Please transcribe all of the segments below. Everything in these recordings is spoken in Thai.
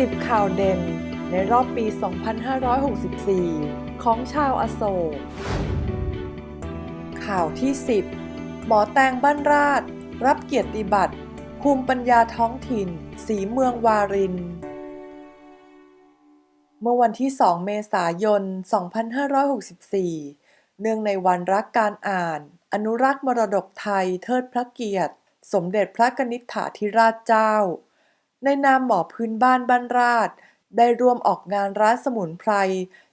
10 ข่าวเด่น ในรอบปี 2564 ของชาวอโศก ข่าวที่ 10 หมอแตงบ้านราช รับเกียรติบัตร ภูมิปัญญาท้องถิ่น สีเมืองวาริน เมื่อวันที่ 2 เมษายน 2564 เนื่องในวันรักการอ่าน อนุรักษ์มรดกไทยเทิดพระเกียรติ สมเด็จพระกนิษฐาธิราชเจ้า ในนามหมอพื้นบ้านบ้านราชได้ร่วมออกงานร้านสมุนไพร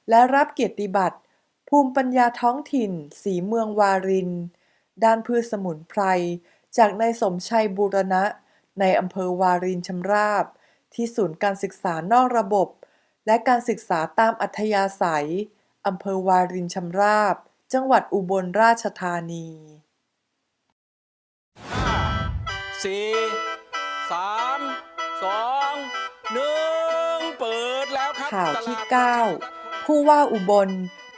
และรับเกียรติบัตร ภูมิปัญญาท้องถิ่น สีเมืองวาริน ด้านพืชสมุนไพร จากนายสมชัยบูรณะ ในอำเภอวารินชำราบ ที่ศูนย์การศึกษานอกระบบ และการศึกษาตามอัธยาศัยอำเภอวารินชำราบ จังหวัดอุบลราชธานี สองหนึ่งเปิดแล้วครับข่าวที่ตลด9ผู้ว่าอุบล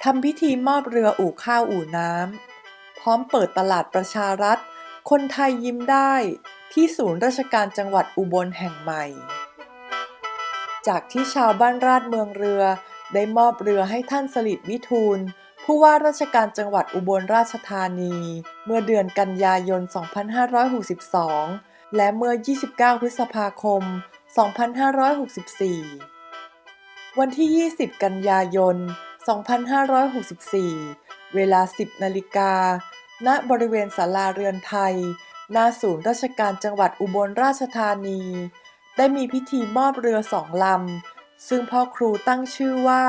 ทำพิธีมอบเรืออู่ข้าวอู่น้ำพร้อมเปิดตลาดประชารัฐ คนไทยยิ้มได้ที่ศูนย์ราชการจังหวัดอุบลแห่งใหม่ จากที่ชาวบ้านราชเมืองเรือได้มอบเรือให้ท่านสลิดวิทูล ผู้ว่าราชการจังหวัดอุบลราชธานี เมื่อเดือนกันยายน 2562 และเมื่อ 29 พฤษภาคม 2564 วันที่ 20 กันยายน 2564 เวลา 10 นาฬิกา ณ บริเวณศาลาเรือนไทย หน้าศูนย์ราชการจังหวัดอุบลราชธานี ได้มีพิธีมอบเรือสองลำ ซึ่งพ่อครูตั้งชื่อว่า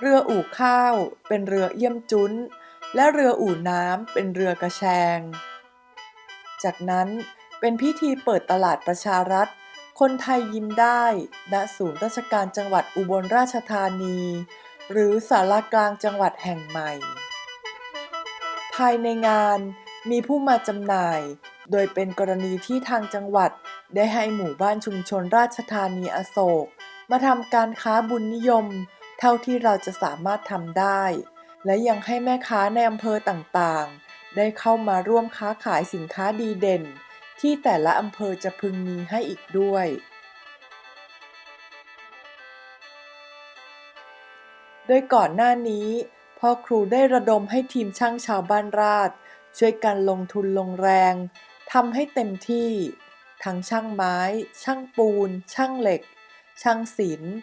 เรืออู่ข้าว เป็นเรือเยี่ยมจุ้น และเรืออู่น้ำเป็นเรือ กระแชง จากนั้น เป็นพิธีเปิดตลาดประชารัฐ คนไทยยิ้มได้ ณ ศูนย์ราชการจังหวัดอุบลราชธานี หรือสารากลางจังหวัดแห่งใหม่ ภายในงานมีผู้มาจำหน่าย โดยเป็นกรณีที่ทางจังหวัดได้ให้หมู่บ้านชุมชนราชธานีอโศก มาทำการค้าบุญนิยม เท่าที่เราจะสามารถทำได้ และยังให้แม่ค้าในอำเภอต่างๆ ได้เข้ามาร่วมค้าขายสินค้าดีเด่น ที่แต่ละอำเภอจะพึงมีให้อีกด้วย โดยก่อนหน้านี้พ่อครูได้ระดมให้ทีมช่างชาวบ้านราช ช่วยกันลงทุนลงแรงทำให้เต็มที่ ทั้งช่างไม้ ช่างปูน ช่างเหล็ก ช่างศิลป์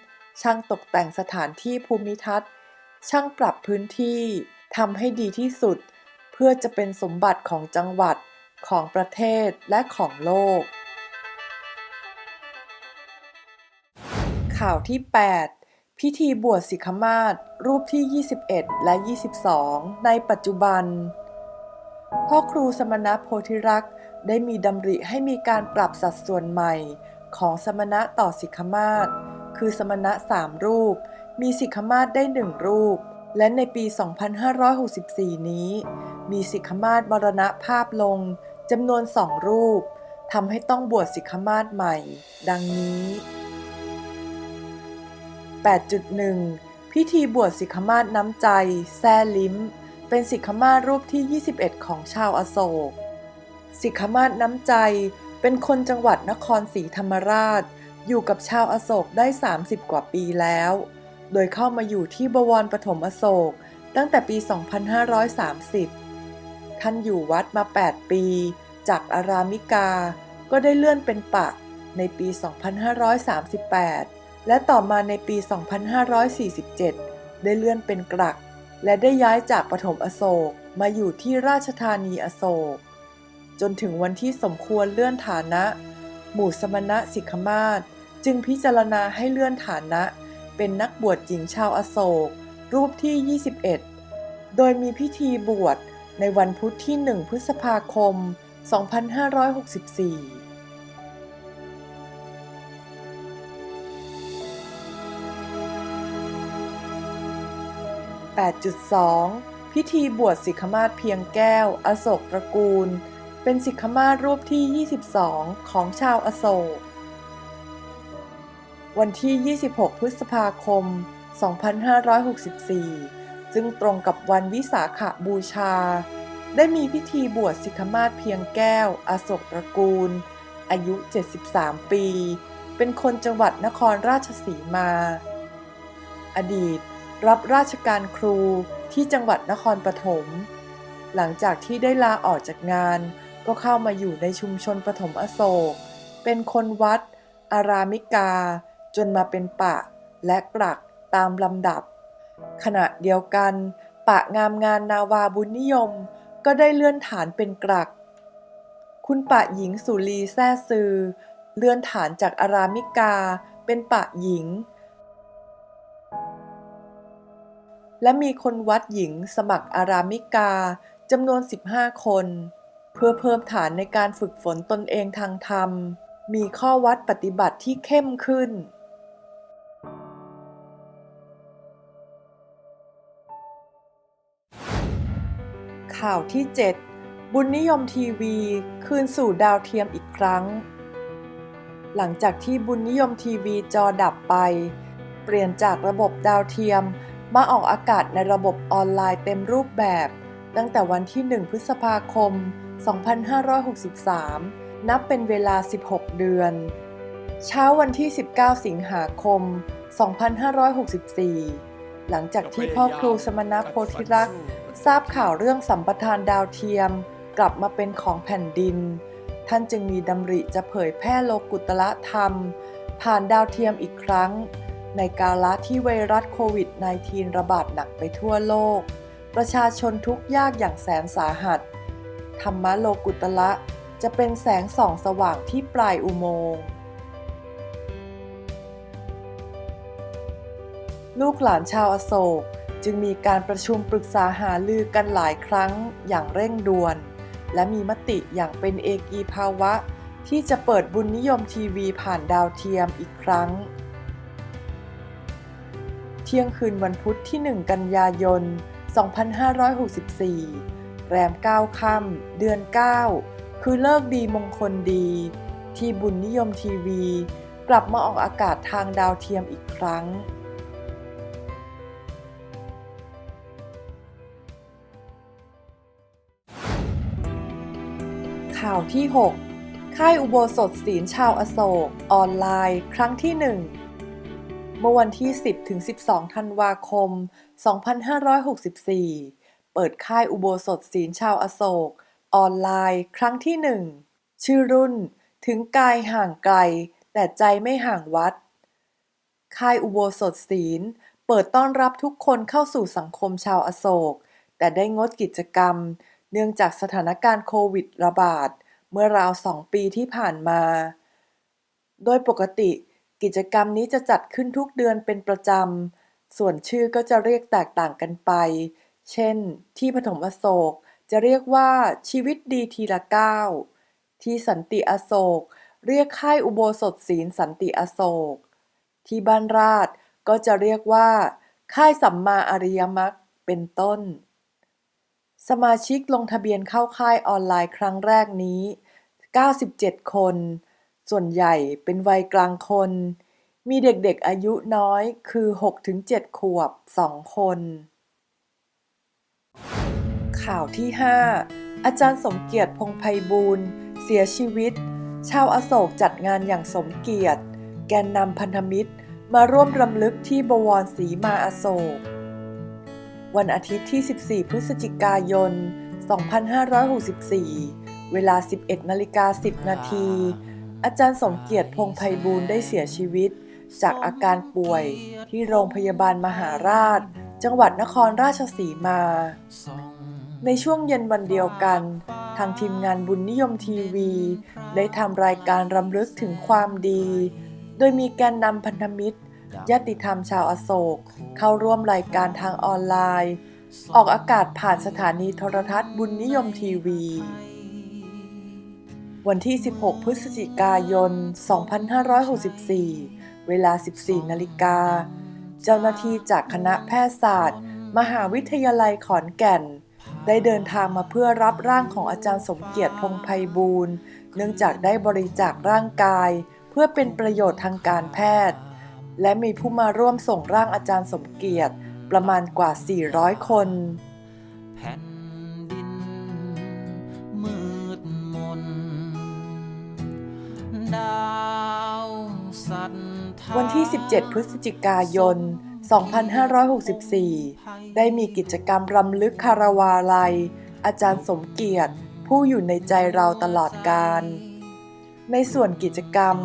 ช่างตกแต่งสถานที่ภูมิทัศน์ ช่างปรับพื้นที่ทำให้ดีที่สุด เพื่อจะเป็นสมบัติของจังหวัด ของประเทศและของโลก ข่าวที่ 8 พิธีบวชสิกขมาศรูปที่ 21 และ 22 ในปัจจุบัน พ่อครูสมณโพธิรักษ์ได้มีดำริให้มีการปรับสัดส่วนใหม่ของสมณะต่อสิกขมาศคือสมณะสามรูป มีสิกขมาศได้หนึ่งรูป และในปี 2564 นี้ มีสิกขมาศมรณภาพลง จำนวนสองรูปทำให้ต้องบวชสิกขมาศใหม่ ดังนี้ 8.1 พิธีบวชสิกขมาศน้ำใจ แซ่ลิ้ม เป็นสิกขมาศรูปที่ 21 ของชาวอโศก สิกขมาศน้ำใจ เป็นคนจังหวัดนครศรีธรรมราช อยู่กับชาวอโศกได้ 30 กว่าปีแล้ว โดยเข้ามาอยู่ที่บวรปฐมอโศก ตั้งแต่ปี 2530 ท่านอยู่วัดมา 8 ปี จากอารามิกา ก็ได้เลื่อนเป็นปะในปี 2538 และต่อมาในปี 2547 ได้เลื่อนเป็นกลัก และได้ย้ายจากปฐมอโศกมาอยู่ที่ราชธานีอโศก จนถึงวันที่สมควรเลื่อนฐานะ หมู่สมณะสิกขมาศจึงพิจารณาให้เลื่อนฐานะ เป็นนักบวชหญิงชาวอโศก รูปที่ 21 โดยมีพิธีบวช ในวันพุธที่ 1 พฤษภาคม 2564 8.2 พิธีบวชสิกขมาศเพียงแก้ว อโศกตระกูล เป็นสิกขมาศรูปที่ 22 ของชาวอโศก วันที่ 26 พฤษภาคม 2564 ซึ่งตรงกับวันวิสาขบูชา ได้มีพิธีบวชสิกขมาศเพียงแก้ว อโศกตระกูล อายุ 73 ปี เป็นคนจังหวัดนครราชสีมา อดีต รับราชการครูที่จังหวัดนครปฐม หลังจากที่ได้ลาออกจากงาน ก็เข้ามาอยู่ในชุมชนปฐมอโศก เป็นคนวัด อารามิกา จนมาเป็นปะและกรักตามลำดับ ขณะเดียวกัน ปะงามงานนาวาบุญนิยม ก็ได้เลื่อนฐานเป็นกรัก คุณปะหญิงสุรีแซ่ซือ เลื่อนฐานจากอารามิกาเป็นปะหญิง และมีคนวัดหญิงสมัครอารามิกาจำนวน 15 คน เพื่อเพิ่มฐานในการฝึกฝนตนเองทางธรรม มีข้อวัดปฏิบัติที่เข้มขึ้น ข่าวที่ 7 บุญนิยมทีวี คืนสู่ดาวเทียมอีกครั้ง หลังจากที่บุญนิยมทีวีจอดับไป เปลี่ยนจากระบบดาวเทียม มาออกอากาศในระบบออนไลน์เต็มรูปแบบ ตั้งแต่วันที่ 1 พฤษภาคม 2563 นับเป็นเวลา 16 เดือน เช้าวันที่ 19 สิงหาคม 2564 หลังจากที่พ่อครูสมณโพธิรักษ์ทราบข่าวเรื่องสัมปทานดาวเทียม กลับมาเป็นของแผ่นดิน ท่านจึงมีดำริจะเผยแพร่โลกุตละธรรม ผ่านดาวเทียมอีกครั้ง ในกาลที่ไวรัสโควิด -19 ระบาดหนักไปทั่วโลก ประชาชนทุกยากอย่างแสนสาหัส ธรรมะโลกุตละจะเป็นแสงส่องสว่างที่ปลายอุโมงค์ ลูกหลานชาวอโศกจึงมีการประชุมปรึกษาหารือกันหลายครั้งอย่างเร่งด่วน และมีมติอย่างเป็นเอกีภาวะ ที่จะเปิดบุญนิยมทีวีผ่านดาวเทียมอีกครั้ง เที่ยงคืนวันพุธที่ 1 กันยายน 2564 แรม 9 ค่ำเดือน 9 คือเลิกดีมงคลดี ที่บุญนิยมทีวี กลับมาออกอากาศทางดาวเทียมอีกครั้ง ข่าวที่ 6 ค่ายอุโบสถศีลชาวอโศก ออนไลน์ ครั้งที่ 1 เมื่อวันที่ 10ถึง12 ธันวาคม 2564 เปิดค่ายอุโบสถศีลชาวอโศก ออนไลน์ ครั้งที่ 1 ชื่อรุ่น ถึงกายห่างไกล แต่ใจไม่ห่างวัด ค่ายอุโบสถศีล เปิดต้อนรับทุกคนเข้าสู่สังคมชาวอโศก แต่ได้งดกิจกรรม เนื่องจากสถานการณ์โควิดระบาด เมื่อราวสองปีที่ผ่านมา โดยปกติกิจกรรมนี้จะจัดขึ้นทุกเดือนเป็นประจำ ส่วนชื่อก็จะเรียกแตกต่างกันไป เช่น ที่ปฐมอโศกจะเรียกว่าชีวิตดีทีละก้าวที่สันติอโศก เรียกค่ายอุโบสถศีลสันติอโศก ที่บ้านราชก็จะเรียกว่า ค่ายสัมมาอริยมรรคเป็นต้น สมาชิกลงทะเบียนเข้าค่ายออนไลน์ครั้งแรกนี้ 97 คน ส่วนใหญ่เป็นวัยกลางคน มีเด็กๆอายุน้อยคือ 6-7 ขวบ 2 คน ข่าวที่ 5 อาจารย์สมเกียรติพงไพบูลย์เสียชีวิต ชาวอโศกจัดงานอย่างสมเกียรติ แกนนำพันธมิตร มาร่วมรำลึกที่บวรศรีมาอโศก วันอาทิตย์ที่ 14 พฤศจิกายน 2564 เวลา 11นาฬิกา10 นาที อาจารย์สมเกียรติพงไพบูลย์ได้เสียชีวิต จากอาการป่วยที่โรงพยาบาลมหาราช จังหวัดนครราชสีมา ในช่วงเย็นวันเดียวกัน ทางทีมงานบุญนิยมทีวี ได้ทำรายการรำลึกถึงความดี โดยมีแกนนำพันธมิตร ญาติธรรมชาวอโศก เข้าร่วมรายการทางออนไลน์ ออกอากาศผ่านสถานีโทรทัศน์บุญนิยมทีวี วันที่ 16 พฤศจิกายน 2564 เวลา 14 นาฬิกา เจ้าหน้าที่จากคณะแพทยศาสตร์ มหาวิทยาลัยขอนแก่น ได้เดินทางมาเพื่อรับร่างของอาจารย์สมเกียรติพงไพบูลย์เนื่องจากได้บริจาคร่างกาย เพื่อเป็นประโยชน์ทางการแพทย์ และมีผู้มาร่วมส่งร่างอาจารย์สมเกียรติประมาณกว่า 400 คนแผ่นดินมืดมนดาวสวันที่ 17 พฤศจิกายน 2564 ได้มีกิจกรรมรำลึกคาราวาลัย อาจารย์สมเกียรติผู้อยู่ในใจเราตลอดกาลในส่วนกิจกรรม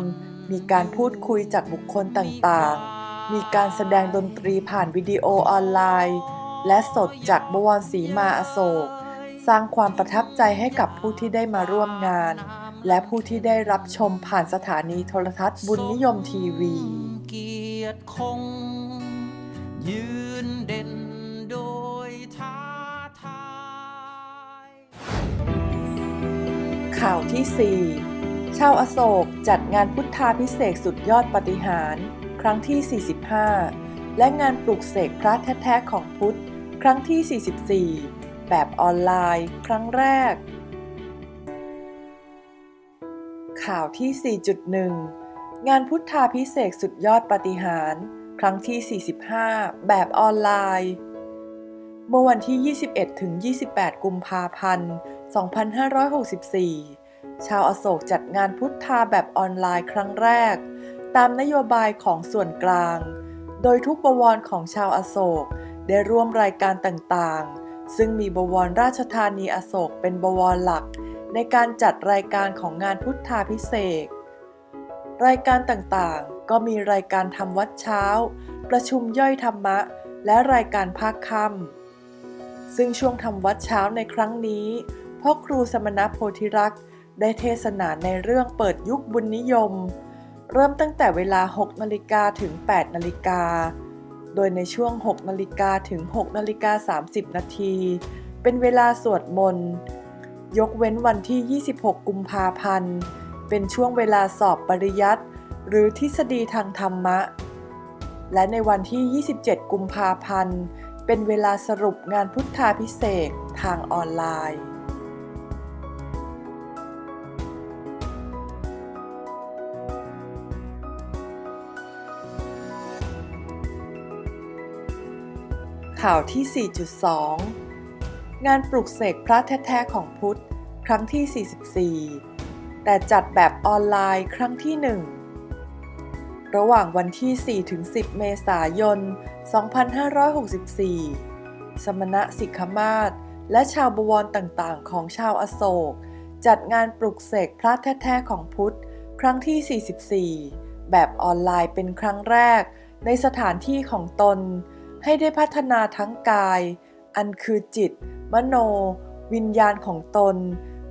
มีการพูดคุยจากบุคคลต่างๆ มีการแสดงดนตรีผ่านวิดีโอออนไลน์ และสดจากบวรศรีมาอโศก สร้างความประทับใจให้กับผู้ที่ได้มาร่วมงาน และผู้ที่ได้รับชมผ่านสถานีโทรทัศน์บุญนิยมทีวีเกียรติคง ยืนเด่นโดยท้าทายข่าวที่ 4 ชาวอโศกจัดงานพุทธาพิเศษสุดยอดปฏิหาร ครั้งที่ 45 และงานปลุกเสกพระแท้ๆของพุทธ ครั้งที่ 44 แบบออนไลน์ ครั้งแรก ข่าวที่ 4.1 งานพุทธาพิเศษสุดยอดปฏิหาร ครั้งที่ 45 แบบออนไลน์ เมื่อวันที่ 21-28 กุมภาพันธ์ 2564 ชาวอโศกจัดงานพุทธาแบบออนไลน์ครั้งแรก ตามนโยบายของส่วนกลาง โดยทุกบวรของชาวอโศกได้ร่วมรายการต่างๆ ซึ่งมีบวรราชธานีอโศกเป็นบวรหลัก ในการจัดรายการของงานพุทธาพิเศษรายการต่างๆ ก็มีรายการทำวัดเช้า ประชุมย่อยธรรมะ และรายการภาคค่ำซึ่งช่วงทำวัดเช้าในครั้งนี้พ่อครูสมณโพธิรักษ์ ได้เทศนาในเรื่องเปิดยุคบุญนิยม เริ่มตั้งแต่เวลา 6นาฬิกาถึง 8นาฬิกา โดยในช่วง 6นาฬิกาถึง6นาฬิกา30 นาที เป็นเวลาสวดมนต์ ยกเว้นวันที่ 26 กุมภาพันธ์ เป็นช่วงเวลาสอบปริยัติหรือทฤษฎีทางธรรมะ และในวันที่ 27 กุมภาพันธ์ เป็นเวลาสรุปงานพุทธาพิเศษทางออนไลน์ ข่าวที่ 4.2 งานปลุกเสกพระแท้ๆของพุทธ ครั้งที่ 44 แต่จัดแบบออนไลน์ครั้งที่ 1 ระหว่างวันที่4-10 เมษายน 2564 สมณะสิกขมาศและชาวบวรต่างๆ ของชาวอโศก จัดงานปลุกเสกพระแท้ๆของพุทธ ครั้งที่ 44 แบบออนไลน์เป็นครั้งแรก ในสถานที่ของตน ให้ได้พัฒนาทั้งกาย อันคือจิต มโน วิญญาณของตน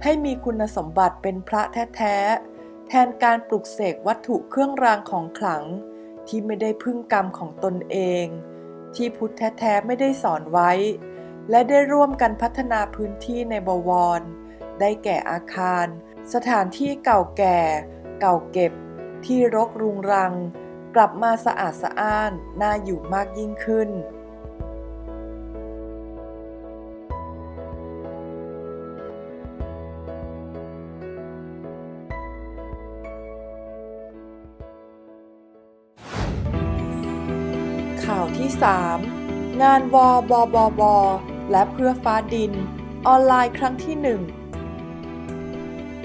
ให้มีคุณสมบัติเป็นพระแท้ๆ แทนการปลุกเสกวัตถุเครื่องรางของขลัง ที่ไม่ได้พึ่งกรรมของตนเอง ที่พุทธแท้ๆไม่ได้สอนไว้ และได้ร่วมกันพัฒนาพื้นที่ในบวร ได้แก่อาคาร สถานที่เก่าแก่ เก่าเก็บ ที่รกรุงรัง ลับมาสะอาดสะอ้าน น่าอยู่มากยิ่งขึ้น ข่าวที่ 3 งานวบบบ และเพื่อฟ้าดิน ออนไลน์ครั้งที่ 1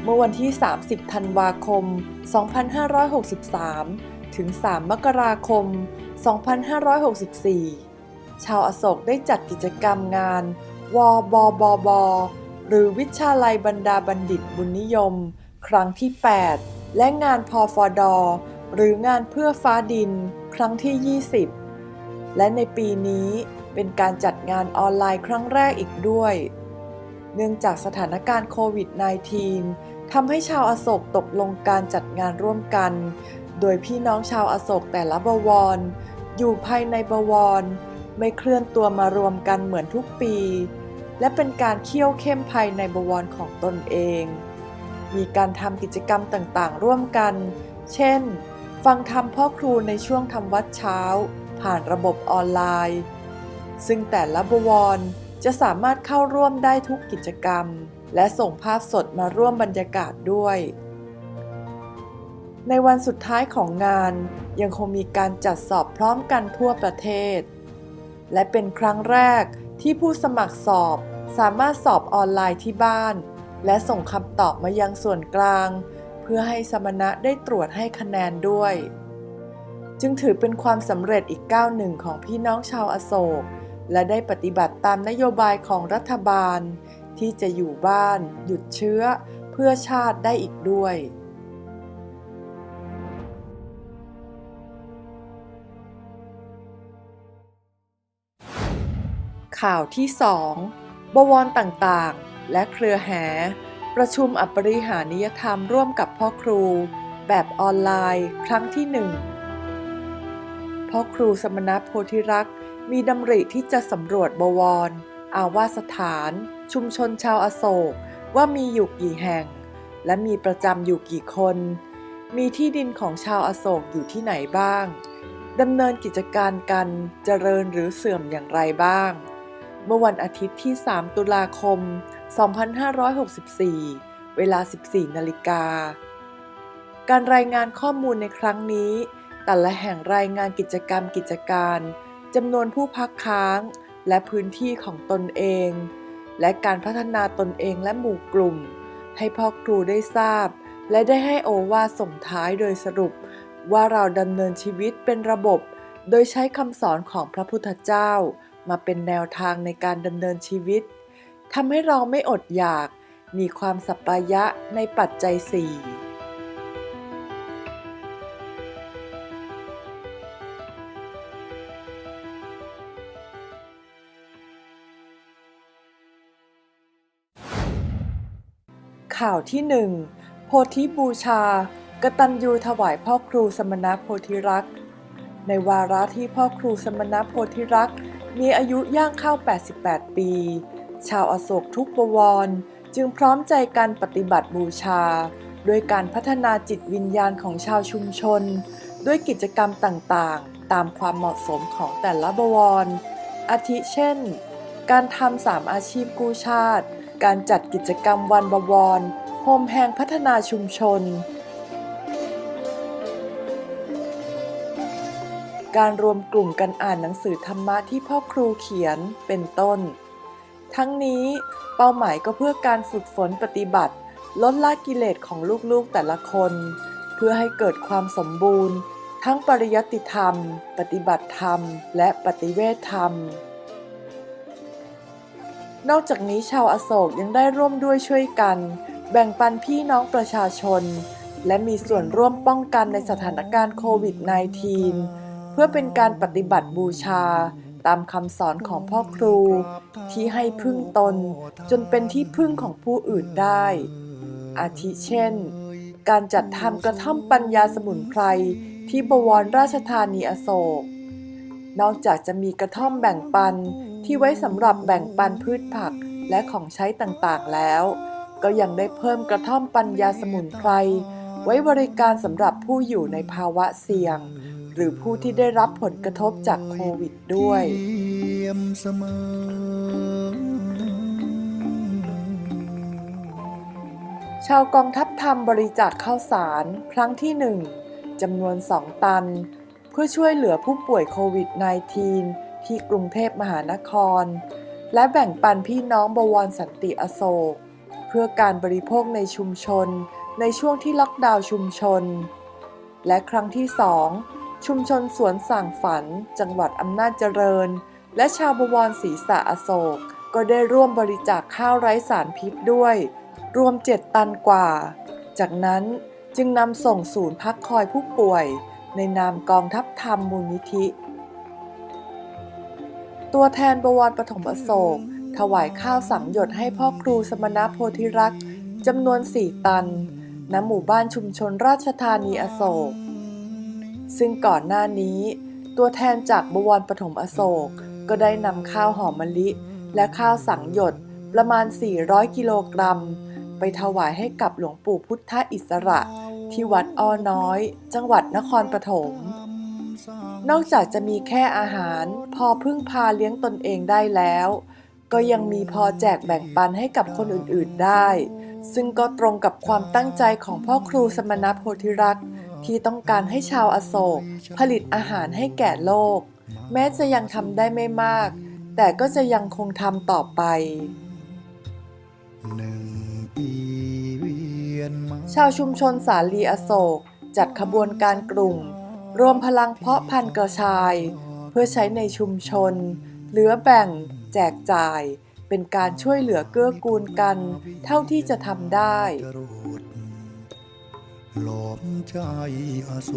เมื่อวันที่ 30 ธันวาคม 2563 ถึง 3 มกราคม 2564 ชาวอโศกได้จัดกิจกรรมงาน วบบบ หรือวิชาลัยบรรดาบัณฑิตบุญนิยม ครั้งที่ 8 และงานพอฟอดอหรืองานเพื่อฟ้าดิน ครั้งที่ 20 และในปีนี้เป็นการจัดงานออนไลน์ครั้งแรกอีกด้วย เนื่องจากสถานการณ์โควิด -19 ทำให้ชาวอโศกตกลงการจัดงานร่วมกัน โดยพี่น้องชาวอโศกแต่ละบวร อยู่ภายในบวร ไม่เคลื่อนตัวมารวมกันเหมือนทุกปี และเป็นการเคี่ยวเข้มภายในบวรของตนเอง มีการทำกิจกรรมต่างๆ ร่วมกัน เช่น ฟังธรรมพ่อครูในช่วงทำวัดเช้า ผ่านระบบออนไลน์ ซึ่งแต่ละบวรจะสามารถเข้าร่วมได้ทุกกิจกรรม และส่งภาพสดมาร่วมบรรยากาศด้วย ในวันสุดท้ายของงานยังคงมีการจัดสอบพร้อมกันทั่วประเทศ และเป็นครั้งแรกที่ผู้สมัครสอบสามารถสอบออนไลน์ที่บ้าน และส่งคำตอบมายังส่วนกลาง เพื่อให้สมณะได้ตรวจให้คะแนนด้วย จึงถือเป็นความสำเร็จอีกก้าวหนึ่งของพี่น้องชาวอโศก และได้ปฏิบัติตามนโยบายของรัฐบาล ที่จะอยู่บ้าน หยุดเชื้อ เพื่อชาติได้อีกด้วย ข่าวที่ 2 บวรต่างๆ และเครือแห ประชุมอัปริหานิยธรรมร่วมกับพ่อครู แบบออนไลน์ครั้งที่หนึ่งพ่อครูสมณโพธิรักษ์มีดำริที่จะสำรวจบวร อาวาสถาน ชุมชนชาวอโศกว่ามีอยู่กี่แห่ง และมีประจำอยู่กี่คน มีที่ดินของชาวอโศกอยู่ที่ไหนบ้างดำเนินกิจการกันเจริญหรือเสื่อมอย่างไรบ้าง เมื่อวันอาทิตย์ที่ 3 ตุลาคม 2564 เวลา 14 นาฬิกา การรายงานข้อมูลในครั้งนี้ แต่ละแห่งรายงานกิจกรรมกิจการจำนวนผู้พักค้าง และพื้นที่ของตนเอง และการพัฒนาตนเองและหมู่กลุ่ม ให้พ่อครูได้ทราบ และได้ให้โอวาส่งท้ายโดยสรุป ว่าเราดำเนินชีวิตเป็นระบบ โดยใช้คำสอนของพระพุทธเจ้า มาเป็นแนวทางในการดำเนินชีวิตทำให้เราไม่อดอยาก มีความสัปปายะในปัจจัยสี่ข่าวที่หนึ่งโพธิบูชากตัญญูถวายพ่อครูสมณโพธิรักษ์ ในวาระที่พ่อครูสมณโพธิรักษ์ มีอายุย่างเข้า 88 ปี ชาวอโศกทุกบวรจึงพร้อมใจกันปฏิบัติบูชาด้วยการพัฒนาจิตวิญญาณของชาวชุมชน ด้วยกิจกรรมต่างๆ ตามความเหมาะสมของแต่ละบวร อาทิเช่น การทำสามอาชีพกู้ชาติ การจัดกิจกรรมวันบวรโฮมแหงพัฒนาชุมชน การรวมกลุ่มกันอ่านหนังสือธรรมะที่พ่อครูเขียนเป็นต้น ทั้งนี้เป้าหมายก็เพื่อการฝึกฝนปฏิบัติ ลดละกิเลสของลูกๆแต่ละคน เพื่อให้เกิดความสมบูรณ์ ทั้งปริยัติธรรม ปฏิบัติธรรม และปฏิเวทธรรม นอกจากนี้ชาวอโศกยังได้ร่วมด้วยช่วยกัน แบ่งปันพี่น้องประชาชน และมีส่วนร่วมป้องกันในสถานการณ์โควิด -19 เพื่อเป็นการปฏิบัติบูชาตามคำสอนของพ่อครู ที่ให้พึ่งตน จนเป็นที่พึ่งของผู้อื่นได้ อาทิเช่น การจัดทำกระท่อมปัญญาสมุนไพรที่บวรราชธานีอโศก นอกจากจะมีกระท่อมแบ่งปันที่ไว้สำหรับแบ่งปันพืชผักและของใช้ต่างๆแล้ว ก็ยังได้เพิ่มกระท่อมปัญญาสมุนไพรไว้บริการสำหรับผู้อยู่ในภาวะเสี่ยง หรือผู้ที่ได้รับผลกระทบจากโควิดด้วยเสมอชาวกองทัพธรรมบริจาคข้าวสาร ครั้งที่หนึ่งจำนวน 2 ตัน เพื่อช่วยเหลือผู้ป่วยโควิด -19 ที่กรุงเทพมหานคร และแบ่งปันพี่น้องบวรสันติอโศก เพื่อการบริโภคในชุมชนในช่วงที่ล็อกดาวน์ชุมชน และครั้งที่ 2 ชุมชนสวนสั่งฝัน จังหวัดอำนาจเจริญ และชาวบวรศรีสะอโศก ก็ได้ร่วมบริจาคข้าวไร้สารพิษด้วย รวม 7 ตันกว่า จากนั้นจึงนำส่งศูนย์พักคอยผู้ป่วย ในนามกองทัพธรรมมูลนิธิ ตัวแทนบวรปฐมอโศก ถวายข้าวสังหยดให้พ่อครูสมณโพธิรักษ์จำนวน 4 ตันณหมู่บ้านชุมชนราชธานีอโศก ซึ่งก่อนหน้านี้ ตัวแทนจากบวรปฐมอโศก ก็ได้นำข้าวหอมมะลิ และข้าวสังหยดประมาณ 400 กิโลกรัม ไปถวายให้กับหลวงปู่พุทธอิสระ ที่วัดอ้อน้อย จังหวัดนครปฐมนอกจากจะมีแค่อาหาร พอพึ่งพาเลี้ยงตนเองได้แล้ว ก็ยังมีพอแจกแบ่งปันให้กับคนอื่นๆได้ ซึ่งก็ตรงกับความตั้งใจของพ่อครูสมณโพธิรักษ์ ที่ต้องการให้ชาวอโศก ผลิตอาหารให้แก่โลก แม้จะยังทำได้ไม่มาก แต่ก็จะยังคงทำต่อไป ชาวชุมชนสาลีอโศก จัดขบวนการกลุ่ม รวมพลังเพาะพันธุ์กระชาย เพื่อใช้ในชุมชน เหลือแบ่ง แจกจ่าย เป็นการช่วยเหลือเกื้อกูลกัน เท่าที่จะทำได้ หลอมใจอโศ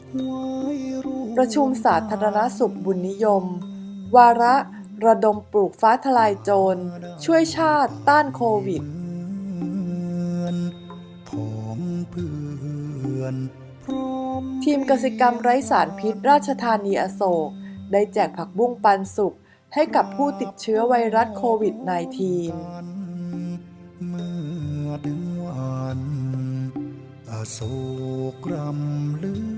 กไว้รู้ประชุมสาธารณสุขบุญนิยม วาระระดมปลูกฟ้าทลายโจร ช่วยชาติต้านโควิดของเพื่อนพร้อมทีมกสิกรรมไร้สารพิษราชธานีอโศก ได้แจกผักบุ้งปันสุกให้กับผู้ติดเชื้อไวรัสโควิด -19 โศกรำลึก